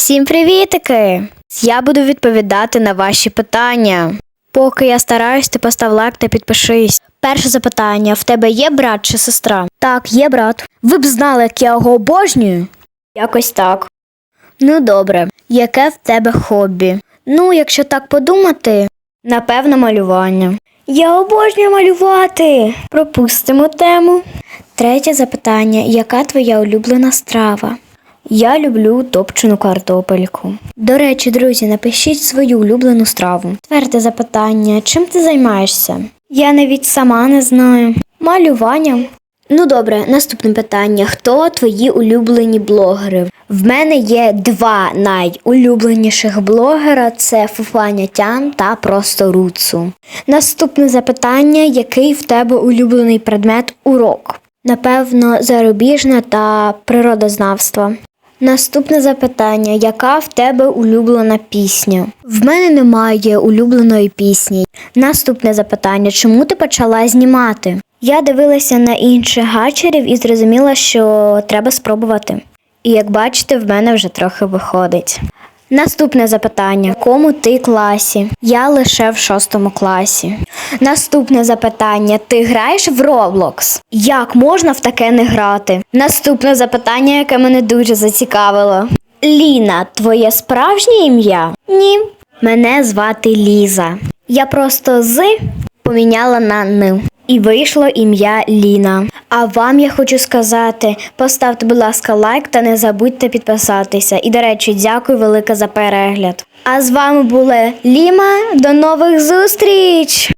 Всім привітики! Я буду відповідати на ваші питання. Поки я стараюсь, ти постав лайк та підпишись. Перше запитання: в тебе є брат чи сестра? Так, є брат. Ви б знали, як я його обожнюю? Якось так. Ну добре, яке в тебе хобі? Ну, якщо так подумати, напевно, малювання. Я обожнюю малювати. Пропустимо тему. Третє запитання: яка твоя улюблена страва? Я люблю топчену картопельку. До речі, друзі, напишіть свою улюблену страву. Четверте запитання: чим ти займаєшся? Я навіть сама не знаю. Малюванням. Ну добре, наступне питання: хто твої улюблені блогери? В мене є два найулюбленіших блогера: це Фуфаня Тян та просто Руцу. Наступне запитання: який в тебе улюблений предмет урок? Напевно, зарубіжне та природознавство. Наступне запитання: яка в тебе улюблена пісня? В мене немає улюбленої пісні. Наступне запитання: чому ти почала знімати? Я дивилася на інших гачерів і зрозуміла, що треба спробувати. І як бачите, в мене вже трохи виходить. Наступне запитання: кому ти класі? Я лише в шостому класі. Наступне запитання: ти граєш в Roblox? Як можна в таке не грати? Наступне запитання, яке мене дуже зацікавило. Ліна, твоє справжнє ім'я? Ні. Мене звати Ліза. Я просто з поміняла на н. І вийшло ім'я Ліна. А вам я хочу сказати: поставте, будь ласка, лайк та не забудьте підписатися. І, до речі, дякую велике за перегляд. А з вами була Ліма. До нових зустріч!